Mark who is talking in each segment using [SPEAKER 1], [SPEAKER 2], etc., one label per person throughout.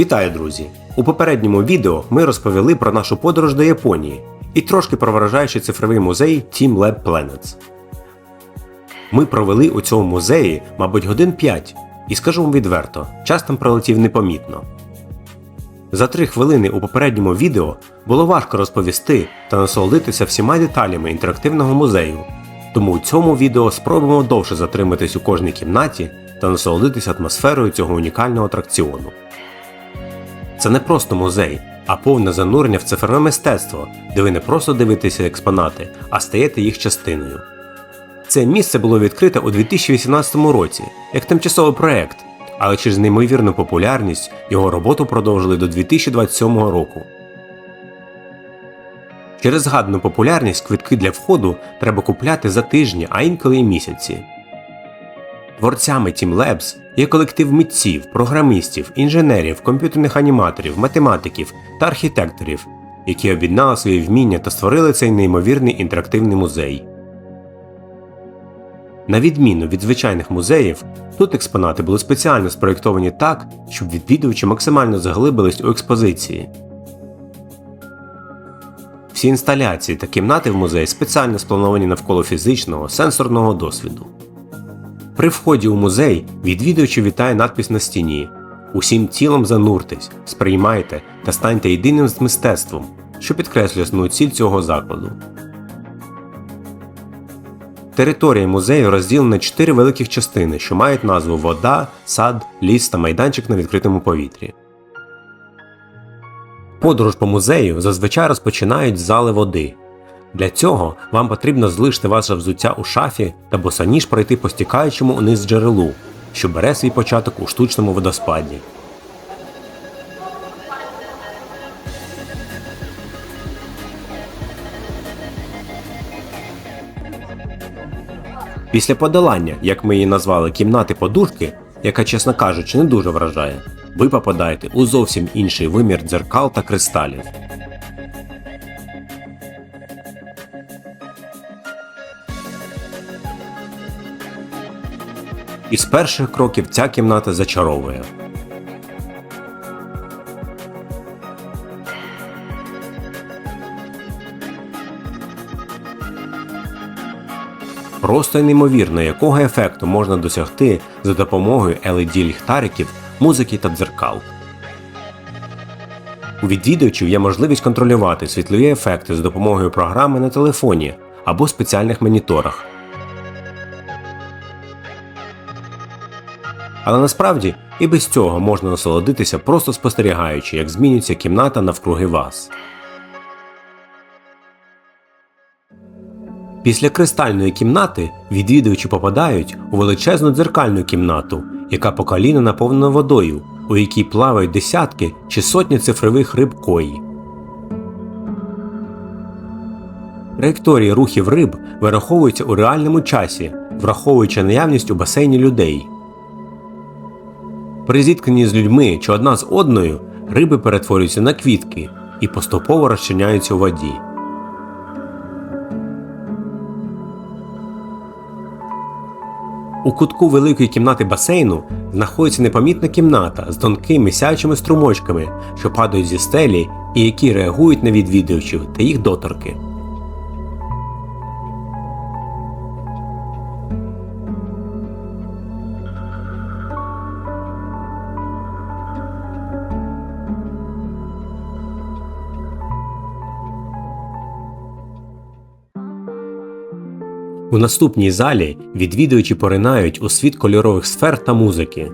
[SPEAKER 1] Вітаю, друзі! У попередньому відео ми розповіли про нашу подорож до Японії і трошки про вражаючий цифровий музей Team Lab Planets. Ми провели у цьому музеї, мабуть, годин 5, і скажу вам відверто, час там пролетів непомітно. За три хвилини у попередньому відео було важко розповісти та насолодитися всіма деталями інтерактивного музею, тому у цьому відео спробуємо довше затриматись у кожній кімнаті та насолодитися атмосферою цього унікального атракціону. Це не просто музей, а повне занурення в цифрове мистецтво, де ви не просто дивитеся експонати, а стаєте їх частиною. Це місце було відкрите у 2018 році як тимчасовий проект, але через неймовірну популярність його роботу продовжили до 2027 року. Через згадану популярність квитки для входу треба купляти за тижні, а інколи й місяці. Творцями Team Labs є колектив митців, програмістів, інженерів, комп'ютерних аніматорів, математиків та архітекторів, які об'єднали свої вміння та створили цей неймовірний інтерактивний музей. На відміну від звичайних музеїв, тут експонати були спеціально спроєктовані так, щоб відвідувачі максимально заглибились у експозиції. Всі інсталяції та кімнати в музеї спеціально сплановані навколо фізичного сенсорного досвіду. При вході у музей відвідувачі вітає надпис на стіні Усім тілом зануртесь, сприймайте та станьте єдиним з мистецтвом, що підкреслює основну ціль цього закладу. Територія музею розділена на чотири великих частини, що мають назву вода, сад, ліс та майданчик на відкритому повітрі. Подорож по музею зазвичай розпочинають з зали води. Для цього вам потрібно залишити ваше взуття у шафі та босоніж пройти по стікаючому униз джерелу, що бере свій початок у штучному водоспаді. Після подолання, як ми її назвали, кімнати подушки, яка, чесно кажучи, не дуже вражає, ви попадаєте у зовсім інший вимір дзеркал та кристалів. І з перших кроків ця кімната зачаровує. Просто неймовірно, якого ефекту можна досягти за допомогою LED ліхтариків, музики та дзеркал. У відвідувачів є можливість контролювати світлові ефекти за допомогою програми на телефоні або спеціальних моніторах. Але насправді і без цього можна насолодитися просто спостерігаючи, як змінюється кімната навкруги вас. Після кристальної кімнати відвідувачі попадають у величезну дзеркальну кімнату, яка по коліна наповнена водою, у якій плавають десятки чи сотні цифрових риб кої. Траєкторії рухів риб вираховуються у реальному часі, враховуючи наявність у басейні людей. При зіткненні з людьми чи одна з одною риби перетворюються на квітки і поступово розчиняються у воді. У кутку великої кімнати басейну знаходиться непомітна кімната з тонкими сяючими струмочками, що падають зі стелі і які реагують на відвідувачів та їх доторки. У наступній залі відвідувачі поринають у світ кольорових сфер та музики.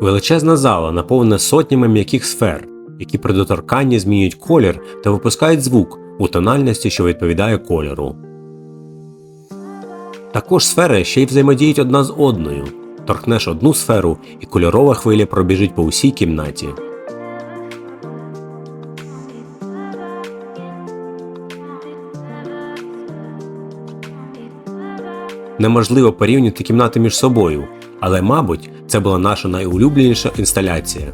[SPEAKER 1] Величезна зала наповнена сотнями м'яких сфер, які при доторканні змінюють колір та випускають звук у тональності, що відповідає кольору. Також сфери ще й взаємодіють одна з одною. Торкнеш одну сферу, і кольорова хвиля пробіжить по усій кімнаті. Неможливо порівняти кімнати між собою, але, мабуть, це була наша найулюбленіша інсталяція.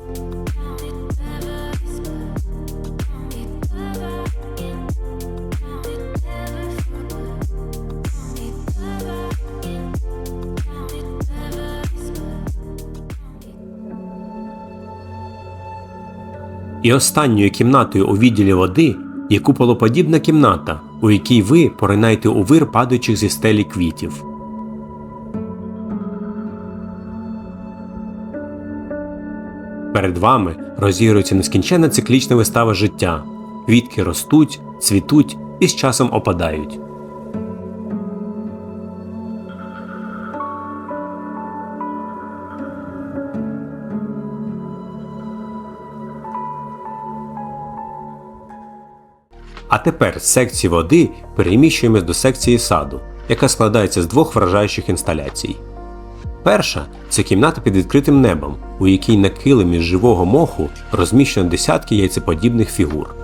[SPEAKER 1] І останньою кімнатою у відділі води є куполоподібна кімната, у якій ви поринаєте у вир падаючих зі стелі квітів. Перед вами розігрується нескінченна циклічна вистава життя. Квітки ростуть, цвітуть і з часом опадають. А тепер з секції води переміщуємось до секції саду, яка складається з двох вражаючих інсталяцій. Перша це кімната під відкритим небом, у якій на килимі з живого моху розміщено десятки яйцеподібних фігур.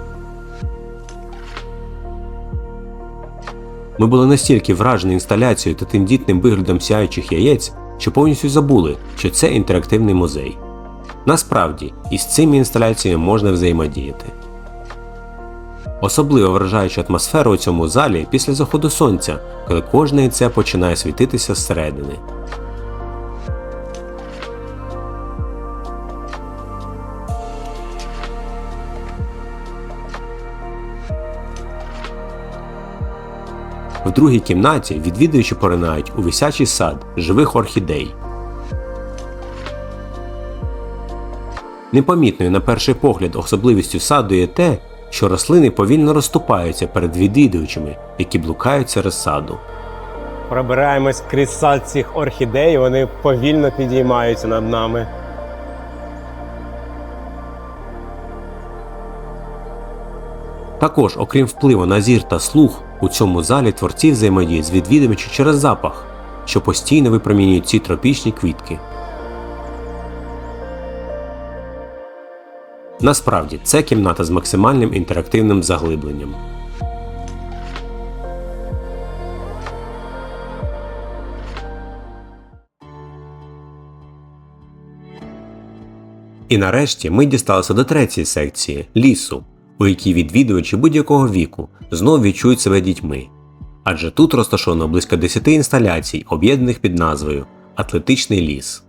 [SPEAKER 1] Ми були настільки вражені інсталяцією та тендітним виглядом сяючих яєць, що повністю забули, що це інтерактивний музей. Насправді, із цими інсталяціями можна взаємодіяти. Особливо вражаюча атмосфера у цьому залі після заходу сонця, коли кожне яйце починає світитися зсередини. В другій кімнаті відвідувачі поринають у висячий сад живих орхідей. Непомітною на перший погляд особливістю саду є те, що рослини повільно розступаються перед відвідувачами, які блукають серед саду.
[SPEAKER 2] Пробираємось крізь сад цих орхідей, вони повільно підіймаються над нами.
[SPEAKER 1] Також, окрім впливу на зір та слух, у цьому залі творці взаємодіють з відвідувачі через запах, що постійно випромінюють ці тропічні квітки. Насправді, це кімната з максимальним інтерактивним заглибленням. І нарешті ми дісталися до третьої секції лісу, у якій відвідувачі будь-якого віку знову відчують себе дітьми. Адже тут розташовано близько 10 інсталяцій, об'єднаних під назвою Атлетичний ліс.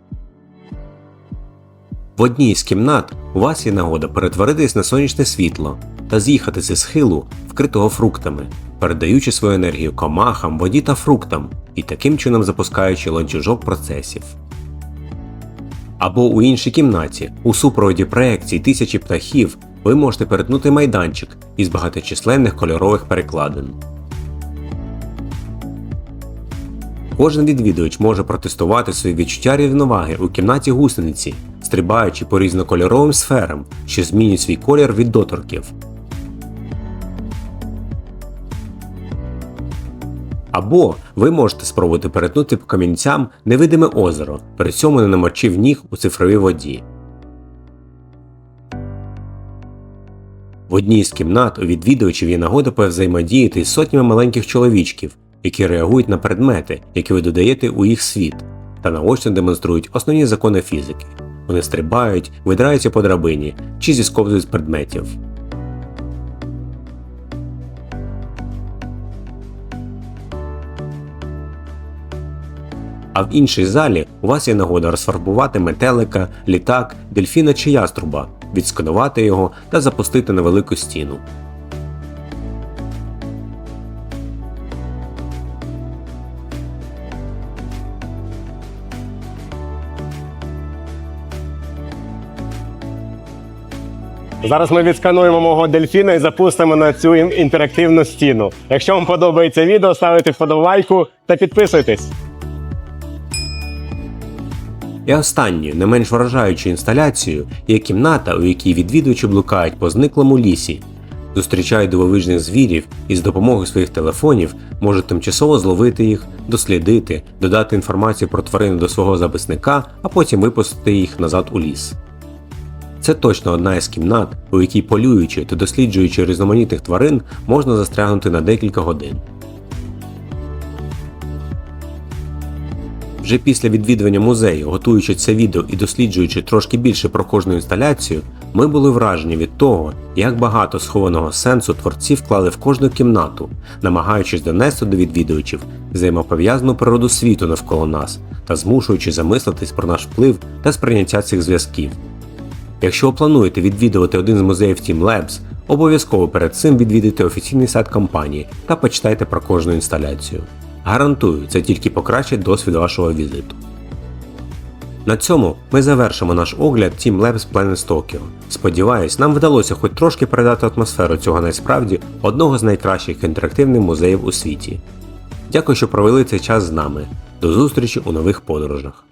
[SPEAKER 1] В одній з кімнат у вас є нагода перетворитись на сонячне світло та з'їхати зі схилу, вкритого фруктами, передаючи свою енергію комахам, воді та фруктам і таким чином запускаючи ланцюжок процесів. Або у іншій кімнаті, у супроводі проекцій тисячі птахів, ви можете перетнути майданчик із багаточисленних кольорових перекладин. Кожен відвідувач може протестувати свої відчуття рівноваги у кімнаті гусениці, стрибаючи по різнокольоровим сферам, що змінюють свій колір від доторків. Або ви можете спробувати перетнути по камінцям невидиме озеро, при цьому не намочив ніг у цифровій воді. В одній з кімнат у відвідувачів є нагода повзаємодіяти з сотнями маленьких чоловічків, які реагують на предмети, які ви додаєте у їх світ, та наочно демонструють основні закони фізики. Вони стрибають, видираються по драбині чи зісковзують з предметів. А в іншій залі у вас є нагода розфарбувати метелика, літак, дельфіна чи яструба, відсканувати його та запустити на велику стіну.
[SPEAKER 2] Зараз ми відскануємо мого дельфіна і запустимо на цю ін- інтерактивну стіну. Якщо вам подобається відео, ставте вподобайку та підписуйтесь.
[SPEAKER 1] І останньою, не менш вражаючою інсталяцією є кімната, у якій відвідувачі блукають по зниклому лісі, зустрічають дивовижних звірів і з допомогою своїх телефонів можуть тимчасово зловити їх, дослідити, додати інформацію про тварину до свого записника, а потім випустити їх назад у ліс. Це точно одна із кімнат, у якій полюючи та досліджуючи різноманітних тварин, можна застрягнути на декілька годин. Вже після відвідування музею, готуючи це відео і досліджуючи трошки більше про кожну інсталяцію, ми були вражені від того, як багато схованого сенсу творці вклали в кожну кімнату, намагаючись донести до відвідувачів взаємопов'язану природу світу навколо нас та змушуючи замислитись про наш вплив та сприйняття цих зв'язків. Якщо ви плануєте відвідувати один з музеїв Team Labs, обов'язково перед цим відвідайте офіційний сайт компанії та почитайте про кожну інсталяцію. Гарантую, це тільки покращить досвід вашого візиту. На цьому ми завершимо наш огляд Team Labs Planet Tokyo. Сподіваюсь, нам вдалося хоч трошки передати атмосферу цього насправді одного з найкращих інтерактивних музеїв у світі. Дякую, що провели цей час з нами. До зустрічі у нових подорожах.